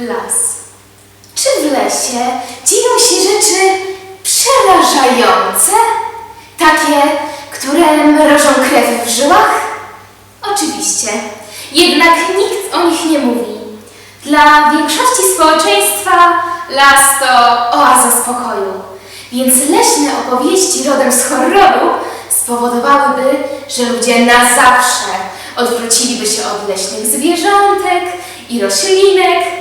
Las. Czy w lesie dzieją się rzeczy przerażające? Takie, które mrożą krew w żyłach? Oczywiście. Jednak nikt o nich nie mówi. Dla większości społeczeństwa las to oaza spokoju. Więc leśne opowieści rodem z horroru spowodowałyby, że ludzie na zawsze odwróciliby się od leśnych zwierzątek i roślinek,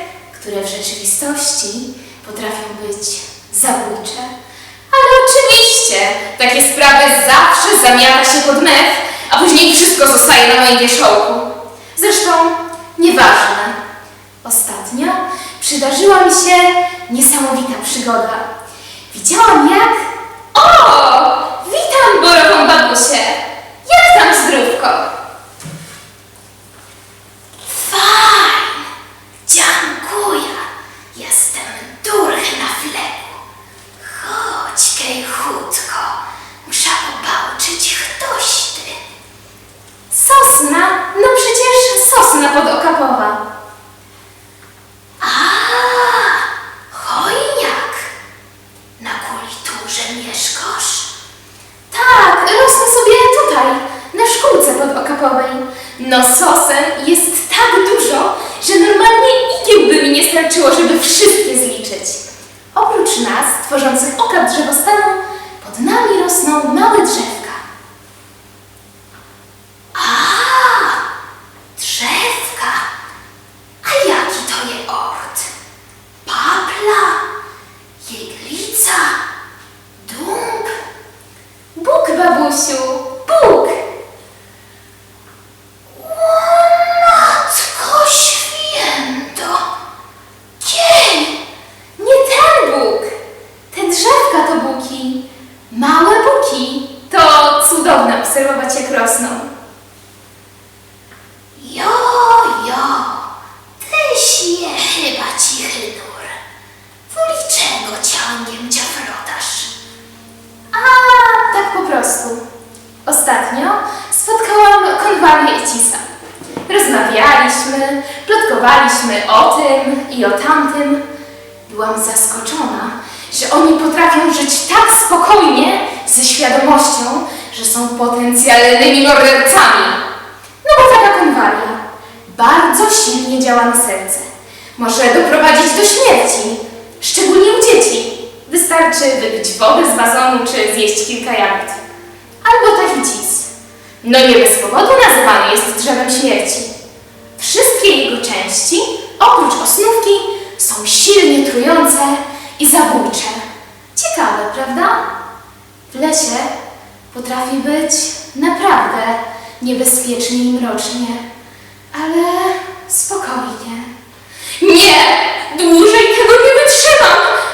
które w rzeczywistości potrafią być zabójcze. Ale oczywiście takie sprawy zawsze zamiata się pod mech, a później wszystko zostaje na moim wierzchołku. Zresztą nieważne. Ostatnio przydarzyła mi się niesamowita przygoda. Widziałam jak... O! Witam borową babusię! Jak tam zdrówko? Nie starczyło, żeby wszystkie zliczyć. Oprócz nas, tworzących okap drzewostanu, pod nami rosną małe drzewka. A, drzewka. A jaki to je ort? Papla, jeglica, dąb. Bóg, babusiu, Bóg! O, matko święto! Dzień! Nie ten Bóg! Te drzewka to buki. Małe buki. To cudowne obserwować, jak rosną. Jo, jo, tyś je chyba cichy nur. Woli czego ciągiem dziafrotasz? A, tak po prostu. Ostatnio spotkałam konwalię Ecisa. Rozmawialiśmy, plotkowaliśmy o tym i o tamtym. Byłam zaskoczona, że oni potrafią żyć tak spokojnie, ze świadomością, że są potencjalnymi mordercami. No bo taka konwalia bardzo silnie działa na serce. Może doprowadzić do śmierci, szczególnie u dzieci. Wystarczy wypić wody z wazonu czy zjeść kilka jagód. No nie bez powodu nazywany jest drzewem śmierci. Wszystkie jego części, oprócz osnówki, są silnie trujące i zabójcze. Ciekawe, prawda? W lesie potrafi być naprawdę niebezpiecznie i mrocznie, ale spokojnie. Nie! Dłużej tego nie wytrzymam!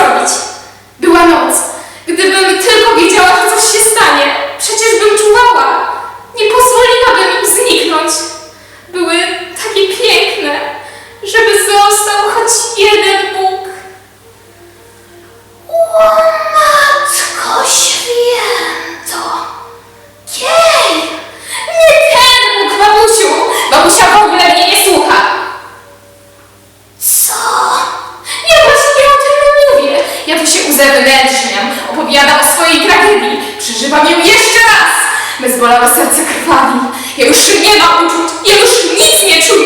Zrobić. Była noc. Gdybym tylko wiedziała, że coś się stanie, przecież bym czuwała. Nie pozwoliłabym im zniknąć. Były takie piękne, żeby został choć jeden swojej tragedii. Przeżywam ją jeszcze raz. Bezbolałe serce krwawi. Ja już nie mam uczuć. Ja już nic nie czuję.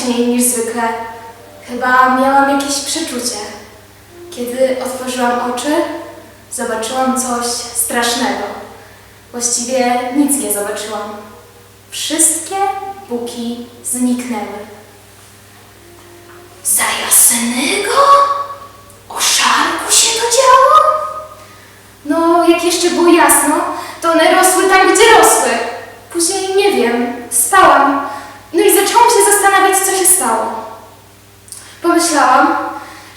Wcześniej niż zwykle. Chyba miałam jakieś przeczucie. Kiedy otworzyłam oczy, zobaczyłam coś strasznego. Właściwie nic nie zobaczyłam. Wszystkie buki zniknęły. jasnego? O szarku się to działo? No, jak jeszcze było jasno, to one rosły tam, gdzie rosły. Później nie wiem, spałam. No i zaczęłam się zastanawiać, co się stało. Pomyślałam,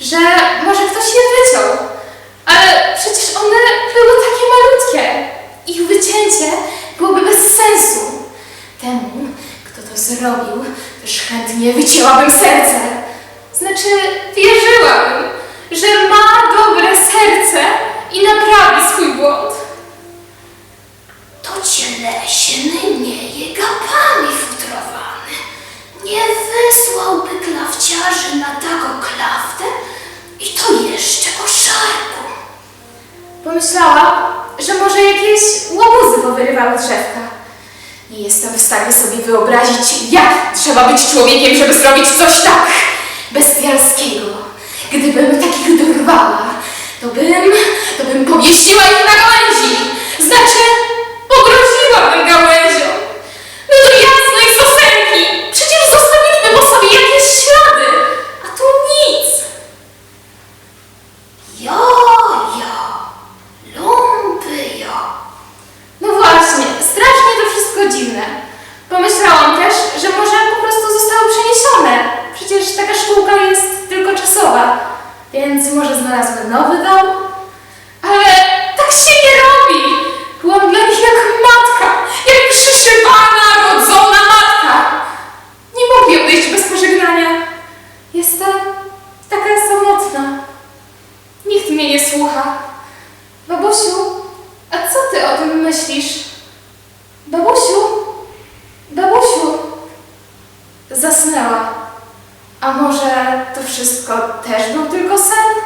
że może ktoś je wyciął. Ale przecież one były takie malutkie. Ich wycięcie byłoby bez sensu. Temu, kto to zrobił, też chętnie wycięłabym serce. Znaczy, wierzyłabym, że ma dobre serce i naprawi swój błąd. To cieleśny nie je gapami futrowany. Nie wysłałby klawciarzy na taką klaftę i to jeszcze o szarku. Pomyślałam, że może jakieś łobuzy powyrywały drzewka. Nie jestem w stanie sobie wyobrazić, jak trzeba być człowiekiem, żeby zrobić coś tak bestialskiego. Gdybym takich dorwała, to bym, to bym powiesiła ich na gałęzi. Znaczy, pogroziłabym gałęzią. No to jasne i sosenki. Przecież zostawiliby po sobie jakieś ślady. A tu nic. Jo, jo, lumpy jo. No właśnie, strasznie to wszystko dziwne. Pomyślałam też, że może po prostu zostały przeniesione. Przecież taka szkółka jest tylko czasowa, więc może znalazły nowy dom. Ale tak się nie robi! Byłam dla nich jak matka, jak przyszywana, rodzona matka. Nie mogli odejść bez pożegnania. Jestem taka samotna. Nikt mnie nie słucha. Babusiu, a co ty o tym myślisz? Babusiu, babusiu. Zasnęła. A może to wszystko też był tylko sen?